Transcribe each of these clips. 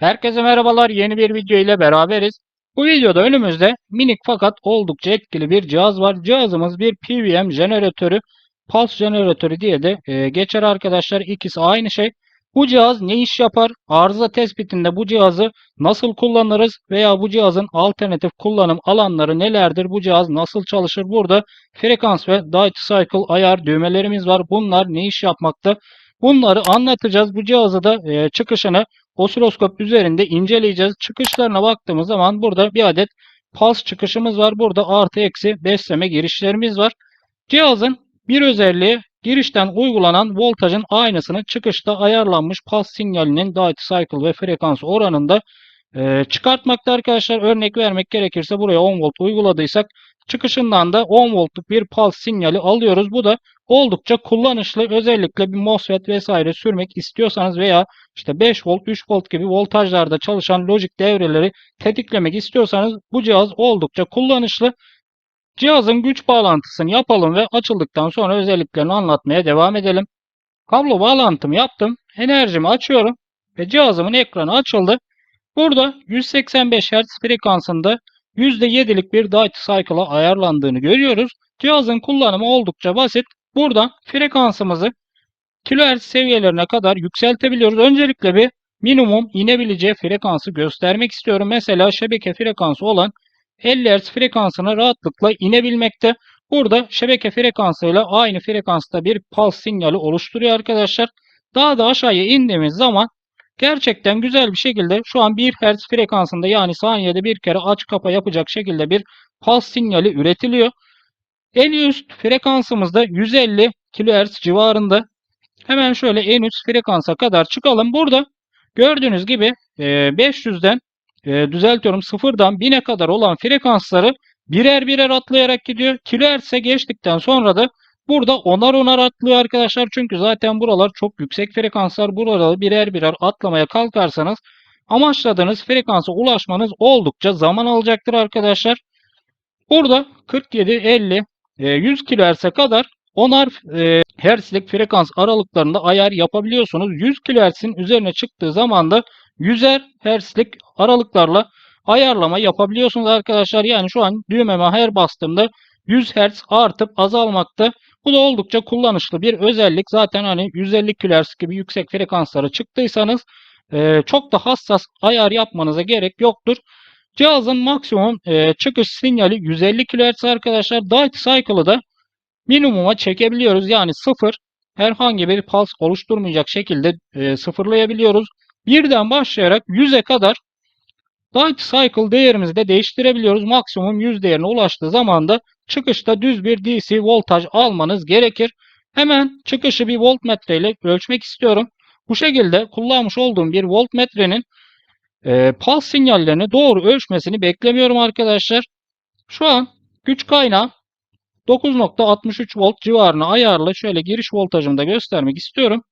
Herkese merhabalar. Yeni bir video ile beraberiz. Bu videoda önümüzde minik fakat oldukça etkili bir cihaz var. Cihazımız bir PWM jeneratörü, pulse jeneratörü diye de e, geçer arkadaşlar. İkisi aynı şey. Bu cihaz ne iş yapar? Arıza tespitinde bu cihazı nasıl kullanırız veya bu cihazın alternatif kullanım alanları nelerdir? Bu cihaz nasıl çalışır? Burada frekans ve data cycle ayar düğmelerimiz var. Bunlar ne iş yapmakta? Bunları anlatacağız. Bu cihazı da e, çıkışını osiloskop üzerinde inceleyeceğiz. Çıkışlarına baktığımız zaman burada bir adet pulse çıkışımız var. Burada artı eksi besleme girişlerimiz var. Cihazın bir özelliği girişten uygulanan voltajın aynısını çıkışta ayarlanmış pulse sinyalinin data cycle ve frekans oranında e, çıkartmakta arkadaşlar. Örnek vermek gerekirse buraya 10 volt uyguladıysak çıkışından da 10 voltluk bir pulse sinyali alıyoruz. Bu da oldukça kullanışlı. Özellikle bir MOSFET vesaire sürmek istiyorsanız veya işte 5 volt, 3 volt gibi voltajlarda çalışan lojik devreleri tetiklemek istiyorsanız bu cihaz oldukça kullanışlı. Cihazın güç bağlantısını yapalım ve açıldıktan sonra özelliklerini anlatmaya devam edelim. Kablo bağlantımı yaptım. Enerjimi açıyorum ve cihazımın ekranı açıldı. Burada 185 Hz frekansında %7'lik bir data cycle'a ayarlandığını görüyoruz. Cihazın kullanımı oldukça basit. Buradan frekansımızı kilohertz seviyelerine kadar yükseltebiliyoruz. Öncelikle bir minimum inebileceği frekansı göstermek istiyorum. Mesela şebeke frekansı olan 50 Hz frekansına rahatlıkla inebilmekte. Burada şebeke frekansıyla aynı frekansta bir pulse sinyali oluşturuyor arkadaşlar. Daha da aşağıya indiğimiz zaman gerçekten güzel bir şekilde şu an 1 Hz frekansında yani saniyede bir kere aç kapa yapacak şekilde bir pulse sinyali üretiliyor. En üst frekansımızda 150 kHz civarında. Hemen şöyle en üst frekansa kadar çıkalım. Burada gördüğünüz gibi 500'den e, düzeltiyorum sıfırdan 1000'e kadar olan frekansları birer birer atlayarak gidiyor. Kilohertz'e geçtikten sonra da burada onar onar atlıyor arkadaşlar. Çünkü zaten buralar çok yüksek frekanslar. Buraları birer birer atlamaya kalkarsanız amaçladığınız frekansa ulaşmanız oldukça zaman alacaktır arkadaşlar. Burada 47, 50, 100 kHz'e kadar onar e, hertzlik frekans aralıklarında ayar yapabiliyorsunuz. 100 kHz'in üzerine çıktığı zaman da 100'er hertzlik aralıklarla ayarlama yapabiliyorsunuz arkadaşlar. Yani şu an düğmeme her bastığımda 100 Hz artıp azalmakta. Bu da oldukça kullanışlı bir özellik. Zaten hani 150 kHz gibi yüksek frekanslara çıktıysanız e, çok da hassas ayar yapmanıza gerek yoktur. Cihazın maksimum e, çıkış sinyali 150 kHz arkadaşlar. Data cycle'ı da minimuma çekebiliyoruz. Yani sıfır herhangi bir pulse oluşturmayacak şekilde e, sıfırlayabiliyoruz. Birden başlayarak 100'e kadar data cycle değerimizi de değiştirebiliyoruz. Maksimum 100 değerine ulaştığı zaman da çıkışta düz bir DC voltaj almanız gerekir. Hemen çıkışı bir voltmetre ile ölçmek istiyorum. Bu şekilde kullanmış olduğum bir voltmetrenin e, pulse sinyallerini doğru ölçmesini beklemiyorum arkadaşlar. Şu an güç kaynağı 9.63 volt civarına ayarlı. Şöyle giriş voltajımı da göstermek istiyorum.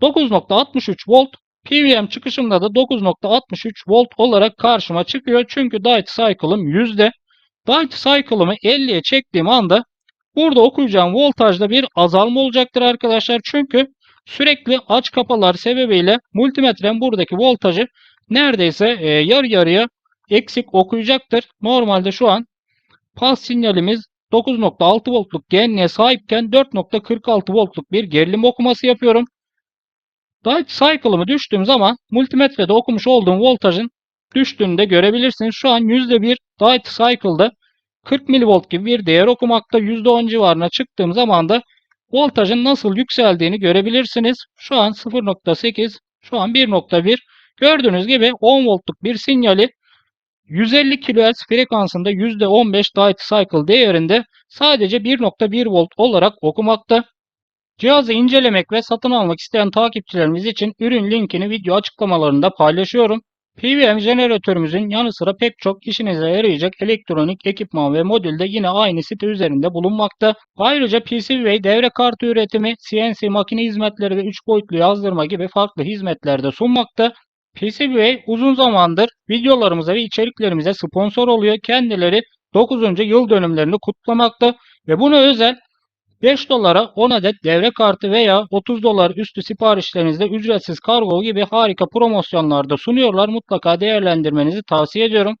9.63 volt PWM çıkışımda da 9.63 volt olarak karşıma çıkıyor. Çünkü data cycle'ım yüzde. Data cycle'ımı 50'ye çektiğim anda burada okuyacağım voltajda bir azalma olacaktır arkadaşlar. Çünkü sürekli aç kapalar sebebiyle multimetrem buradaki voltajı neredeyse e, yarı yarıya eksik okuyacaktır. Normalde şu an pas sinyalimiz 9.6 voltluk genliğe sahipken 4.46 voltluk bir gerilim okuması yapıyorum. Data cycle'ımı düştüğüm zaman multimetrede okumuş olduğum voltajın düştüğünü de görebilirsiniz. Şu an %1 data cycle'da 40 mV gibi bir değer okumakta. %10 civarına çıktığım zaman da voltajın nasıl yükseldiğini görebilirsiniz. Şu an 0.8, şu an 1.1. Gördüğünüz gibi 10 voltluk bir sinyali 150 kHz frekansında %15 data cycle değerinde sadece 1.1 volt olarak okumakta. Cihazı incelemek ve satın almak isteyen takipçilerimiz için ürün linkini video açıklamalarında paylaşıyorum. PWM jeneratörümüzün yanı sıra pek çok işinize yarayacak elektronik ekipman ve modül de yine aynı site üzerinde bulunmakta. Ayrıca PCBWay devre kartı üretimi, CNC makine hizmetleri ve 3 boyutlu yazdırma gibi farklı hizmetler de sunmakta. PCBWay uzun zamandır videolarımıza ve içeriklerimize sponsor oluyor. Kendileri 9. yıl dönümlerini kutlamakta ve buna özel 5 dolara 10 adet devre kartı veya 30 dolar üstü siparişlerinizde ücretsiz kargo gibi harika promosyonlarda sunuyorlar. Mutlaka değerlendirmenizi tavsiye ediyorum.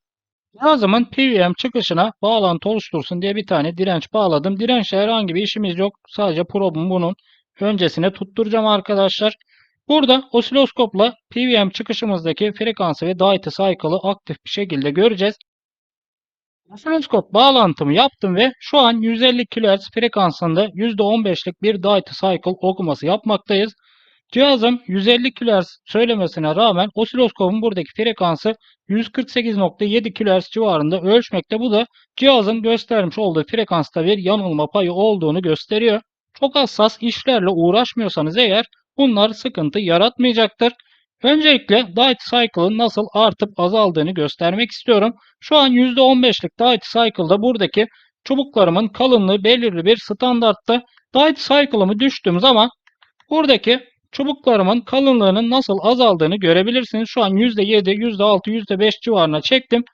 Cihazımın PWM çıkışına bağlantı oluştursun diye bir tane direnç bağladım. Dirençle herhangi bir işimiz yok. Sadece probum bunun öncesine tutturacağım arkadaşlar. Burada osiloskopla PWM çıkışımızdaki frekansı ve data cycle'ı aktif bir şekilde göreceğiz. Osiloskop bağlantımı yaptım ve şu an 150 kHz frekansında %15'lik bir data cycle okuması yapmaktayız. Cihazım 150 kHz söylemesine rağmen osiloskopun buradaki frekansı 148.7 kHz civarında ölçmekte. Bu da cihazın göstermiş olduğu frekansta bir yanılma payı olduğunu gösteriyor. Çok hassas işlerle uğraşmıyorsanız eğer bunlar sıkıntı yaratmayacaktır. Öncelikle data cycle'ın nasıl artıp azaldığını göstermek istiyorum. Şu an %15'lik data cycle'da buradaki çubuklarımın kalınlığı belirli bir standartta. Data cycle'ımı düştüğüm zaman buradaki çubuklarımın kalınlığının nasıl azaldığını görebilirsiniz. Şu an %7, %6, %5 civarına çektim.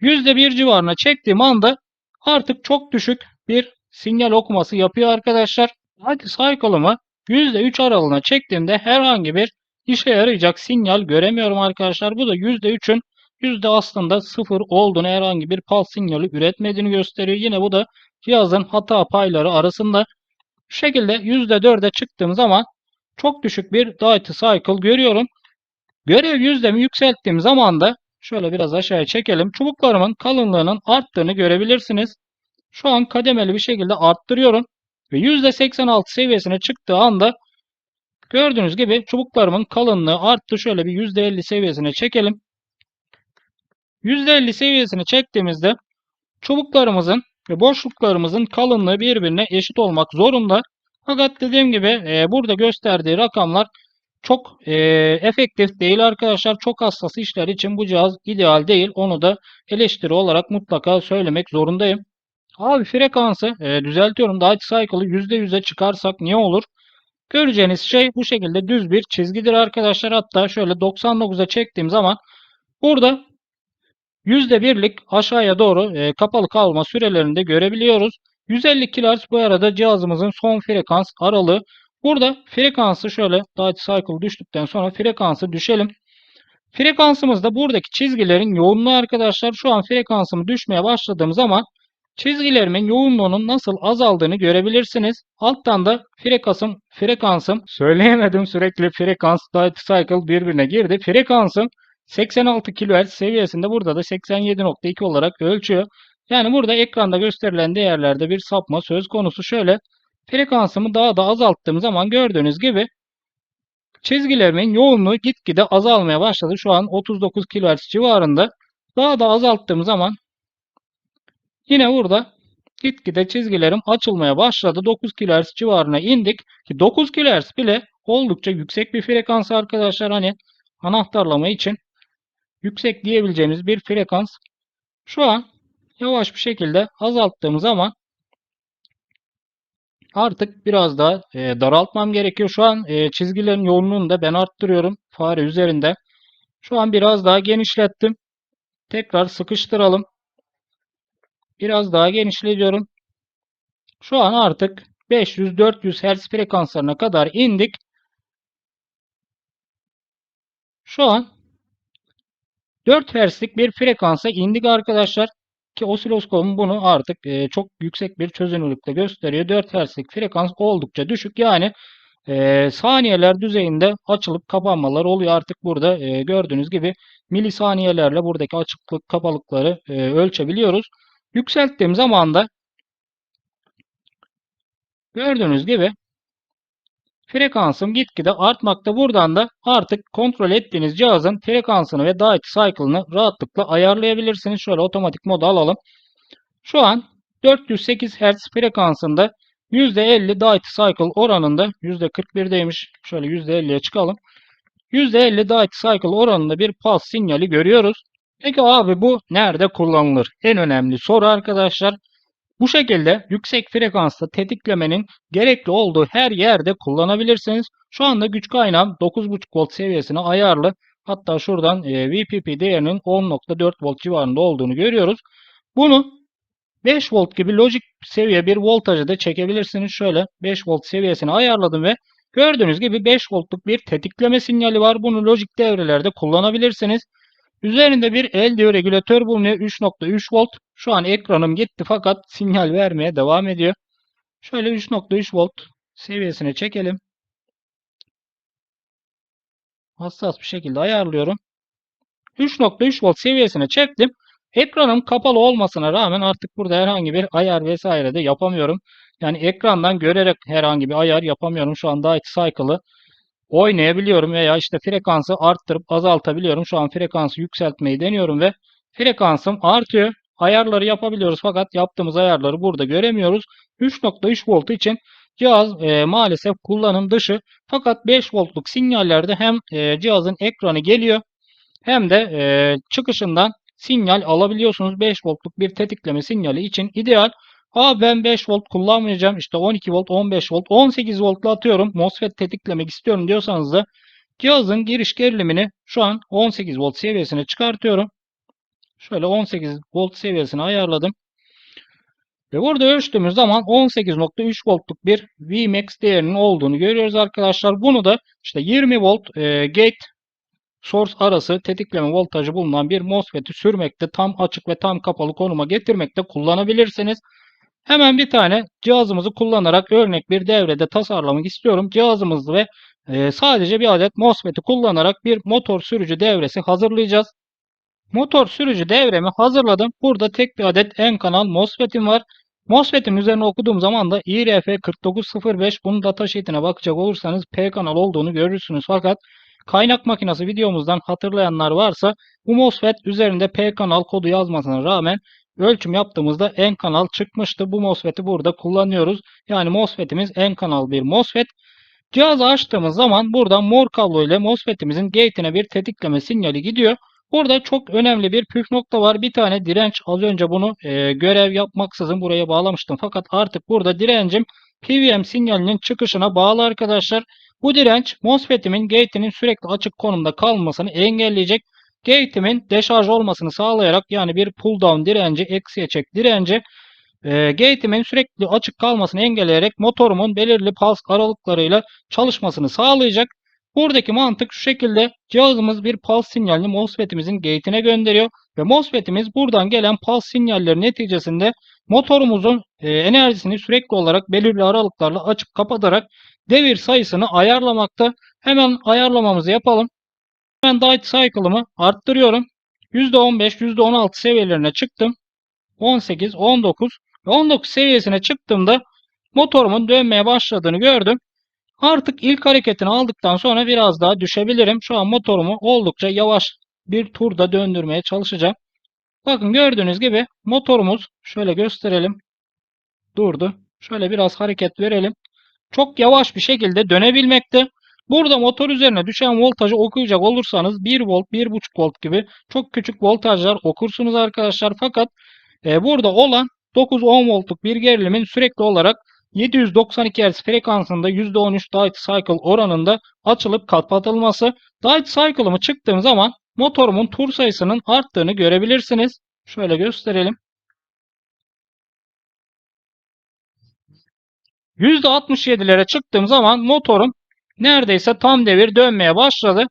%1 civarına çektiğim anda artık çok düşük bir sinyal okuması yapıyor arkadaşlar. Data cycle'ımı %3 aralığına çektiğimde herhangi bir işe yarayacak sinyal göremiyorum arkadaşlar. Bu da %3'ün yüzde aslında sıfır olduğunu herhangi bir pulse sinyali üretmediğini gösteriyor. Yine bu da cihazın hata payları arasında. Bu şekilde %4'e çıktığım zaman çok düşük bir data cycle görüyorum. Görev yüzdemi yükselttiğim zaman da şöyle biraz aşağıya çekelim. Çubuklarımın kalınlığının arttığını görebilirsiniz. Şu an kademeli bir şekilde arttırıyorum. Ve %86 seviyesine çıktığı anda gördüğünüz gibi çubuklarımın kalınlığı arttı. Şöyle bir %50 seviyesine çekelim. %50 seviyesini çektiğimizde çubuklarımızın ve boşluklarımızın kalınlığı birbirine eşit olmak zorunda. Fakat dediğim gibi e, burada gösterdiği rakamlar çok e, efektif değil arkadaşlar. Çok hassas işler için bu cihaz ideal değil. Onu da eleştiri olarak mutlaka söylemek zorundayım. Abi frekansı e, düzeltiyorum. Daha cycle'ı %100'e çıkarsak ne olur? Göreceğiniz şey bu şekilde düz bir çizgidir arkadaşlar. Hatta şöyle 99'a çektiğim zaman burada %1'lik aşağıya doğru e, kapalı kalma sürelerini de görebiliyoruz. 150 kHz bu arada cihazımızın son frekans aralığı. Burada frekansı şöyle data cycle düştükten sonra frekansı düşelim. Frekansımızda buradaki çizgilerin yoğunluğu arkadaşlar şu an frekansımı düşmeye başladığım zaman çizgilerimin yoğunluğunun nasıl azaldığını görebilirsiniz. Alttan da frekansım, frekansım söyleyemedim sürekli frekans cycle birbirine girdi. Frekansım 86 kHz seviyesinde burada da 87.2 olarak ölçüyor. Yani burada ekranda gösterilen değerlerde bir sapma söz konusu. Şöyle frekansımı daha da azalttığım zaman gördüğünüz gibi çizgilerimin yoğunluğu gitgide azalmaya başladı. Şu an 39 kHz civarında. Daha da azalttığım zaman yine burada gitgide çizgilerim açılmaya başladı. 9 kHz civarına indik. Ki 9 kHz bile oldukça yüksek bir frekans arkadaşlar. Hani anahtarlama için yüksek diyebileceğimiz bir frekans. Şu an yavaş bir şekilde azalttığım zaman artık biraz daha e, daraltmam gerekiyor. Şu an e, çizgilerin yoğunluğunu da ben arttırıyorum fare üzerinde. Şu an biraz daha genişlettim. Tekrar sıkıştıralım. Biraz daha genişletiyorum. Şu an artık 500-400 Hz frekanslarına kadar indik. Şu an 4 Hz'lik bir frekansa indik arkadaşlar. Ki osiloskopum bunu artık e, çok yüksek bir çözünürlükte gösteriyor. 4 Hz'lik frekans oldukça düşük. Yani e, saniyeler düzeyinde açılıp kapanmalar oluyor. Artık burada e, gördüğünüz gibi milisaniyelerle buradaki açıklık kapalıkları ölçebiliyoruz. Yükselttiğim zaman da gördüğünüz gibi frekansım gitgide artmakta. Buradan da artık kontrol ettiğiniz cihazın frekansını ve data cycle'ını rahatlıkla ayarlayabilirsiniz. Şöyle otomatik moda alalım. Şu an 408 Hz frekansında %50 data cycle oranında %41'deymiş. Şöyle %50'ye çıkalım. %50 data cycle oranında bir pulse sinyali görüyoruz. Peki abi bu nerede kullanılır? En önemli soru arkadaşlar. Bu şekilde yüksek frekanslı tetiklemenin gerekli olduğu her yerde kullanabilirsiniz. Şu anda güç kaynağım 9.5 volt seviyesine ayarlı. Hatta şuradan e, VPP değerinin 10.4 volt civarında olduğunu görüyoruz. Bunu 5 volt gibi lojik seviye bir voltajı da çekebilirsiniz. Şöyle 5 volt seviyesini ayarladım ve gördüğünüz gibi 5 voltluk bir tetikleme sinyali var. Bunu lojik devrelerde kullanabilirsiniz. Üzerinde bir LDO regülatör bulunuyor. 3.3 volt. Şu an ekranım gitti fakat sinyal vermeye devam ediyor. Şöyle 3.3 volt seviyesine çekelim. Hassas bir şekilde ayarlıyorum. 3.3 volt seviyesine çektim. Ekranım kapalı olmasına rağmen artık burada herhangi bir ayar vesaire de yapamıyorum. Yani ekrandan görerek herhangi bir ayar yapamıyorum. Şu anda Cycle'ı oynayabiliyorum veya işte frekansı arttırıp azaltabiliyorum. Şu an frekansı yükseltmeyi deniyorum ve frekansım artıyor. Ayarları yapabiliyoruz fakat yaptığımız ayarları burada göremiyoruz. 3.3 volt için cihaz e, maalesef kullanım dışı. Fakat 5 voltluk sinyallerde hem e, cihazın ekranı geliyor hem de e, çıkışından sinyal alabiliyorsunuz. 5 voltluk bir tetikleme sinyali için ideal. Aa ben 5 volt kullanmayacağım. İşte 12 volt, 15 volt, 18 voltla atıyorum. MOSFET tetiklemek istiyorum diyorsanız da cihazın giriş gerilimini şu an 18 volt seviyesine çıkartıyorum. Şöyle 18 volt seviyesine ayarladım. Ve burada ölçtüğümüz zaman 18.3 voltluk bir Vmax değerinin olduğunu görüyoruz arkadaşlar. Bunu da işte 20 volt e, gate source arası tetikleme voltajı bulunan bir MOSFET'i sürmekte, tam açık ve tam kapalı konuma getirmekte kullanabilirsiniz. Hemen bir tane cihazımızı kullanarak örnek bir devrede tasarlamak istiyorum. Cihazımız ve e, sadece bir adet MOSFET'i kullanarak bir motor sürücü devresi hazırlayacağız. Motor sürücü devremi hazırladım. Burada tek bir adet N kanal MOSFET'im var. MOSFET'in üzerine okuduğum zaman da IRF4905 bunun datasheet'ine bakacak olursanız P kanal olduğunu görürsünüz. Fakat kaynak makinesi videomuzdan hatırlayanlar varsa bu MOSFET üzerinde P kanal kodu yazmasına rağmen ölçüm yaptığımızda N kanal çıkmıştı. Bu MOSFET'i burada kullanıyoruz. Yani MOSFET'imiz N kanal bir MOSFET. Cihazı açtığımız zaman buradan mor kablo ile MOSFET'imizin gate'ine bir tetikleme sinyali gidiyor. Burada çok önemli bir püf nokta var. Bir tane direnç az önce bunu e, görev yapmaksızın buraya bağlamıştım. Fakat artık burada direncim PWM sinyalinin çıkışına bağlı arkadaşlar. Bu direnç MOSFET'imin gate'inin sürekli açık konumda kalmasını engelleyecek. Gate'imin deşarj olmasını sağlayarak yani bir pull down direnci, eksiye çek direnci e, gate'imin sürekli açık kalmasını engelleyerek motorumun belirli pulse aralıklarıyla çalışmasını sağlayacak. Buradaki mantık şu şekilde cihazımız bir pulse sinyalini MOSFET'imizin gate'ine gönderiyor ve MOSFET'imiz buradan gelen pulse sinyalleri neticesinde motorumuzun e, enerjisini sürekli olarak belirli aralıklarla açıp kapatarak devir sayısını ayarlamakta. Hemen ayarlamamızı yapalım. Ben Diet Cycle'ımı arttırıyorum. %15, %16 seviyelerine çıktım. 18, 19 ve 19 seviyesine çıktığımda motorumun dönmeye başladığını gördüm. Artık ilk hareketini aldıktan sonra biraz daha düşebilirim. Şu an motorumu oldukça yavaş bir turda döndürmeye çalışacağım. Bakın gördüğünüz gibi motorumuz şöyle gösterelim. Durdu. Şöyle biraz hareket verelim. Çok yavaş bir şekilde dönebilmekte. Burada motor üzerine düşen voltajı okuyacak olursanız 1 volt, 1.5 volt gibi çok küçük voltajlar okursunuz arkadaşlar. Fakat e, burada olan 9-10 voltluk bir gerilimin sürekli olarak 792 Hz frekansında %13 Diet Cycle oranında açılıp kapatılması. Diet Cycle'ımı çıktığım zaman motorumun tur sayısının arttığını görebilirsiniz. Şöyle gösterelim. %67'lere çıktığım zaman motorum neredeyse tam devir dönmeye başladı.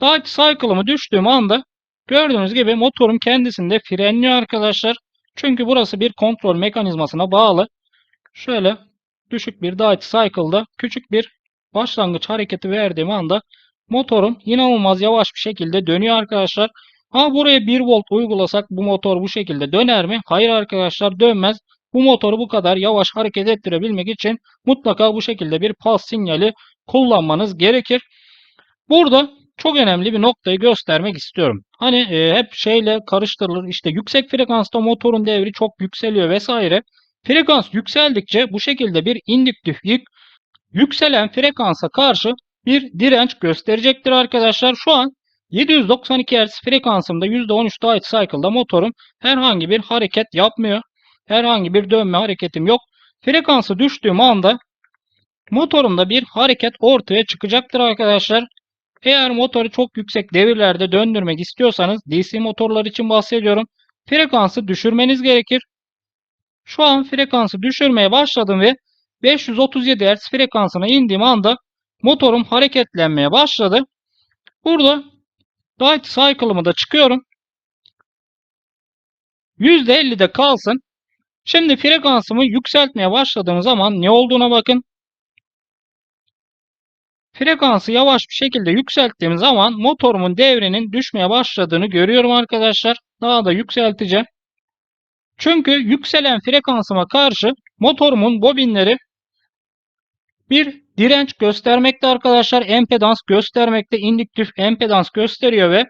Diet Cycle'ımı düştüğüm anda gördüğünüz gibi motorum kendisinde frenliyor arkadaşlar. Çünkü burası bir kontrol mekanizmasına bağlı. Şöyle düşük bir Diet Cycle'da küçük bir başlangıç hareketi verdiğim anda motorum inanılmaz yavaş bir şekilde dönüyor arkadaşlar. Ha buraya 1 volt uygulasak bu motor bu şekilde döner mi? Hayır arkadaşlar dönmez. Bu motoru bu kadar yavaş hareket ettirebilmek için mutlaka bu şekilde bir pas sinyali kullanmanız gerekir. Burada çok önemli bir noktayı göstermek istiyorum. Hani e, hep şeyle karıştırılır işte yüksek frekansta motorun devri çok yükseliyor vesaire. Frekans yükseldikçe bu şekilde bir indüktif yük yükselen frekansa karşı bir direnç gösterecektir arkadaşlar. Şu an 792 Hz frekansımda %13 Diet Cycle'da motorum herhangi bir hareket yapmıyor. Herhangi bir dönme hareketim yok. Frekansı düştüğüm anda motorumda bir hareket ortaya çıkacaktır arkadaşlar. Eğer motoru çok yüksek devirlerde döndürmek istiyorsanız DC motorlar için bahsediyorum. Frekansı düşürmeniz gerekir. Şu an frekansı düşürmeye başladım ve 537 Hz frekansına indiğim anda motorum hareketlenmeye başladı. Burada Light Cycle'ımı da çıkıyorum. %50'de kalsın. Şimdi frekansımı yükseltmeye başladığım zaman ne olduğuna bakın. Frekansı yavaş bir şekilde yükselttiğim zaman motorumun devrinin düşmeye başladığını görüyorum arkadaşlar. Daha da yükselteceğim. Çünkü yükselen frekansıma karşı motorumun bobinleri bir direnç göstermekte arkadaşlar. Empedans göstermekte. indüktif empedans gösteriyor ve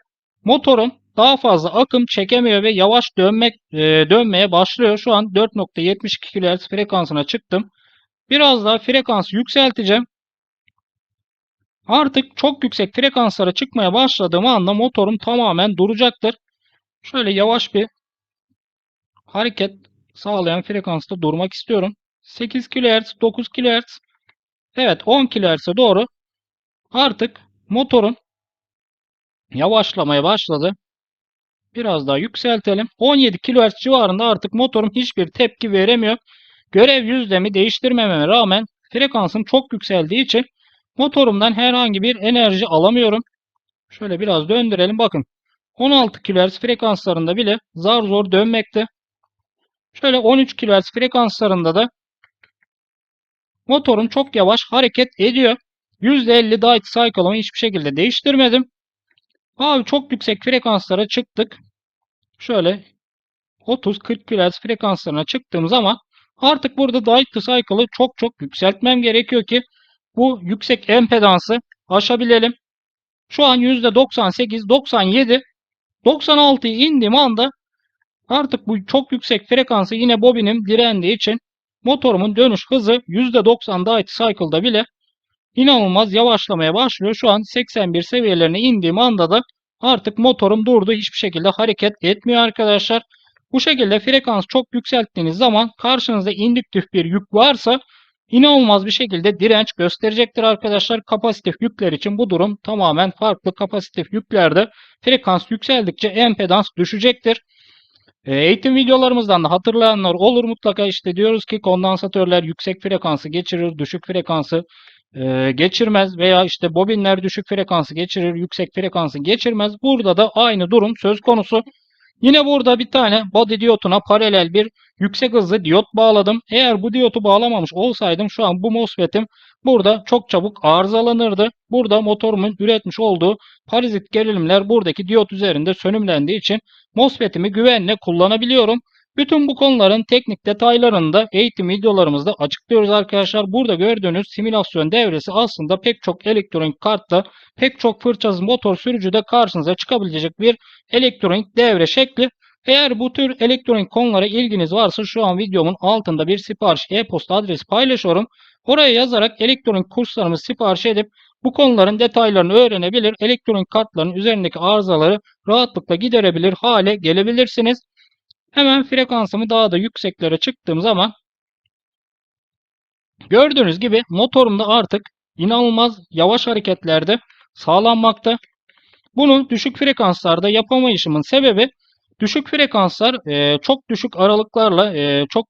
motorum daha fazla akım çekemiyor ve yavaş dönmek e, dönmeye başlıyor. Şu an 4.72 kHz frekansına çıktım. Biraz daha frekansı yükselteceğim. Artık çok yüksek frekanslara çıkmaya başladığım anda motorum tamamen duracaktır. Şöyle yavaş bir hareket sağlayan frekansta durmak istiyorum. 8 kHz, 9 kHz, evet 10 kHz'e doğru artık motorun yavaşlamaya başladı. Biraz daha yükseltelim. 17 kHz civarında artık motorum hiçbir tepki veremiyor. Görev yüzdemi değiştirmememe rağmen frekansım çok yükseldiği için motorumdan herhangi bir enerji alamıyorum. Şöyle biraz döndürelim. Bakın 16 kHz frekanslarında bile zar zor dönmekte. Şöyle 13 kHz frekanslarında da motorum çok yavaş hareket ediyor. %50 Diet Cycle'ımı hiçbir şekilde değiştirmedim. Abi çok yüksek frekanslara çıktık. Şöyle 30-40 kHz frekanslarına çıktığım zaman artık burada Diet Cycle'ı çok çok yükseltmem gerekiyor ki bu yüksek empedansı aşabilelim. Şu an %98, 97, 96'yı indiğim anda artık bu çok yüksek frekansı yine bobinim direndiği için motorumun dönüş hızı %90 Diet Cycle'da bile inanılmaz yavaşlamaya başlıyor. Şu an 81 seviyelerine indiğim anda da artık motorum durdu. Hiçbir şekilde hareket etmiyor arkadaşlar. Bu şekilde frekans çok yükselttiğiniz zaman karşınızda indüktif bir yük varsa inanılmaz bir şekilde direnç gösterecektir arkadaşlar. Kapasitif yükler için bu durum tamamen farklı. Kapasitif yüklerde frekans yükseldikçe empedans düşecektir. E, eğitim videolarımızdan da hatırlayanlar olur mutlaka işte diyoruz ki kondansatörler yüksek frekansı geçirir, düşük frekansı e, geçirmez veya işte bobinler düşük frekansı geçirir, yüksek frekansı geçirmez. Burada da aynı durum söz konusu. Yine burada bir tane body diyotuna paralel bir yüksek hızlı diyot bağladım. Eğer bu diyotu bağlamamış olsaydım şu an bu MOSFET'im burada çok çabuk arızalanırdı. Burada motorumun üretmiş olduğu parazit gerilimler buradaki diyot üzerinde sönümlendiği için MOSFET'imi güvenle kullanabiliyorum. Bütün bu konuların teknik detaylarını da eğitim videolarımızda açıklıyoruz arkadaşlar. Burada gördüğünüz simülasyon devresi aslında pek çok elektronik kartta, pek çok fırçasız motor sürücüde karşınıza çıkabilecek bir elektronik devre şekli. Eğer bu tür elektronik konulara ilginiz varsa şu an videomun altında bir sipariş e-posta adresi paylaşıyorum. Oraya yazarak elektronik kurslarımızı sipariş edip bu konuların detaylarını öğrenebilir, elektronik kartların üzerindeki arızaları rahatlıkla giderebilir hale gelebilirsiniz. Hemen frekansımı daha da yükseklere çıktığım zaman gördüğünüz gibi motorumda artık inanılmaz yavaş hareketlerde sağlanmakta. Bunu düşük frekanslarda yapamayışımın sebebi düşük frekanslar e, çok düşük aralıklarla e, çok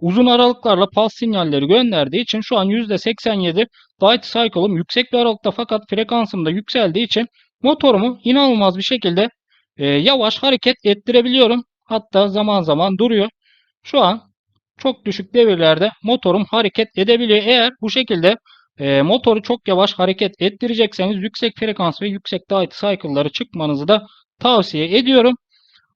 uzun aralıklarla pas sinyalleri gönderdiği için şu an %87 Diet Cycle'ım yüksek bir aralıkta fakat frekansım da yükseldiği için motorumu inanılmaz bir şekilde e, yavaş hareket ettirebiliyorum. Hatta zaman zaman duruyor. Şu an çok düşük devirlerde motorum hareket edebiliyor. Eğer bu şekilde e, motoru çok yavaş hareket ettirecekseniz yüksek frekans ve yüksek diet cycle'ları çıkmanızı da tavsiye ediyorum.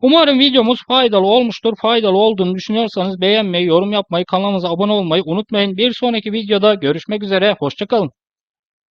Umarım videomuz faydalı olmuştur. Faydalı olduğunu düşünüyorsanız beğenmeyi, yorum yapmayı, kanalımıza abone olmayı unutmayın. Bir sonraki videoda görüşmek üzere. Hoşçakalın.